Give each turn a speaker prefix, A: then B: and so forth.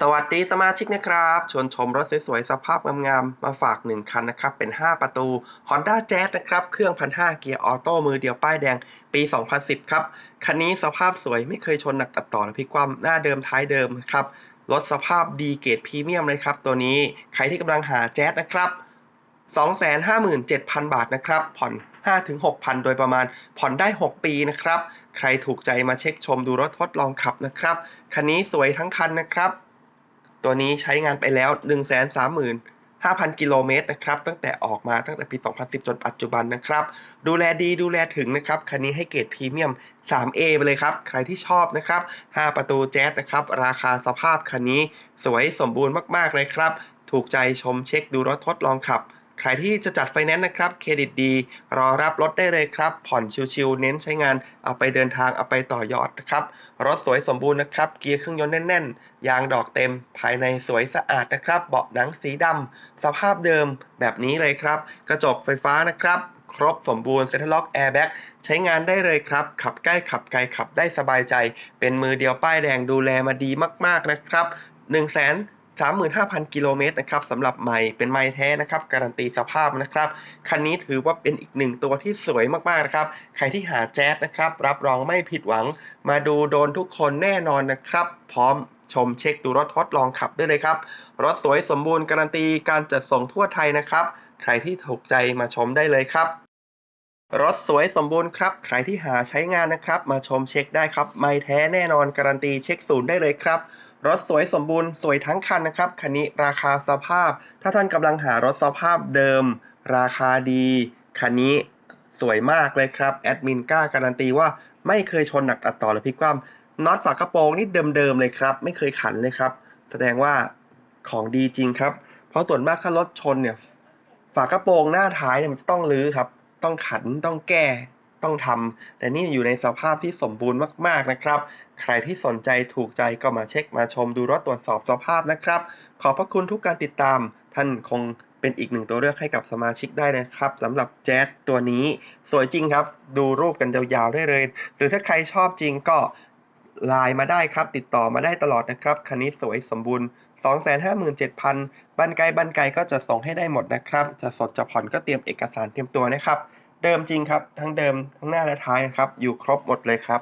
A: สวัสดีสมาชิกนะครับชวนชมรถสวยๆ สภาพงามๆ มาฝาก 1 คันนะครับ เป็น 5 ประตู Honda Jazz นะครับ เครื่อง 1,500 เกียร์ออโต้มือเดียวป้ายแดงปี 2010 ครับ คันนี้สภาพสวยไม่เคยชนหนักตัดต่อหรือพลิกคว่ำหน้าเดิมท้ายเดิมครับรถสภาพดีเกรดพรีเมียมเลยครับ ตัวนี้ใครที่กำลังหาแจ๊สนะครับ 257,000 บาทนะครับ ผ่อน 5-6,000 โดยประมาณ ผ่อนได้ 6 ปีนะครับ ใครถูกใจมาเช็คชมดูรถทดลองขับนะครับ คันนี้สวยทั้งคันนะครับ ตัวนี้ใช้งานไปแล้ว 135,000 กิโลเมตรนะครับ ตั้งแต่ออกมาตั้งแต่ปี 2010 จนปัจจุบันนะครับ ดูแลดีดูแลถึงนะครับ คันนี้ให้เกรดพรีเมียม 3A ไปเลยครับ ใครที่ชอบนะครับ 5 ประตูแจ๊สนะครับ ราคาสภาพคันนี้ สวยสมบูรณ์มาก ๆ เลยครับ ถูกใจชมเช็คดูรถทดลองขับ ใครที่จะจัดไฟแนนซ์นะครับ เครดิตดี รอรับรถได้เลยครับ ผ่อนชิวๆ เน้นใช้งาน เอาไปเดินทาง เอาไปต่อยอดนะครับ รถสวยสมบูรณ์นะครับ เกียร์เครื่องยนต์แน่นๆ ยางดอกเต็ม ภายในสวยสะอาดนะครับ เบาะหนังสีดำ สภาพเดิมแบบนี้เลยครับ กระจกไฟฟ้านะครับ ครบสมบูรณ์เซ็นทรัลล็อกแอร์แบ็กใช้งานได้เลยครับ ขับใกล้ขับไกลขับได้สบายใจ เป็นมือเดียวป้ายแดงดูแลมาดีมากๆนะครับ 1 0 0 0 0 35,000 กิโลเมตรนะครับสำหรับใหม่เป็นไม้แท้นะครับ การันตีสภาพนะครับ คันนี้ถือว่าเป็นอีกหนึ่งตัวที่สวยมากๆนะครับ ใครที่หาแจ๊สนะครับ รับรองไม่ผิดหวัง มาดูโดนทุกคนแน่นอนนะครับ พร้อมชมเช็คดูรถทดลองขับได้เลยครับ รถสวยสมบูรณ์การันตีการจัดส่งทั่วไทยนะครับ ใครที่ถูกใจมาชมได้เลยครับรถสวยสมบูรณ์ครับ ใครที่หาใช้งานนะครับ มาชมเช็คได้ครับ ไม่แท้แน่นอนการันตีเช็คศูนย์ได้เลยครับ รถสวยสมบูรณ์สวยทั้งคันนะครับ คันนี้ราคาสภาพ ถ้าท่านกำลังหารถสภาพเดิม ราคาดี คันนี้สวยมากเลยครับ แอดมินกล้าการันตีว่าไม่เคยชนหนักตัดต่อหรือพลิกคว่ำน็อตฝากระโปรงนี่เดิมๆเลยครับ ไม่เคยขันเลยครับ แสดงว่าของดีจริงครับ เพราะส่วนมากถ้ารถชนเนี่ยฝากระโปรงหน้าท้ายเนี่ยมันจะต้องรื้อครับ ต้องขันต้องแก้ ต้องทำแต่นี่อยู่ในสภาพที่สมบูรณ์มากๆนะครับ ใครที่สนใจถูกใจก็มาเช็คมาชมดูรถตรวจสอบสภาพนะครับ ขอบพระคุณทุกการติดตาม ท่านคงเป็นอีกหนึ่งตัวเลือกให้กับสมาชิกได้นะครับสำหรับแจ๊สตัวนี้สวยจริงครับ ดูรูปกันยาวๆได้เลย หรือถ้าใครชอบจริงก็ไลน์มาได้ครับ ติดต่อมาได้ตลอดนะครับคันนี้สวยสมบูรณ์ 257,000 บันไกบันไกก็จะส่งให้ได้หมดนะครับ จะสดจะผ่อนก็เตรียมเอกสารเตรียมตัวนะครับ เดิมจริงครับ ทั้งเดิมทั้งหน้าและท้ายนะครับ อยู่ครบหมดเลยครับ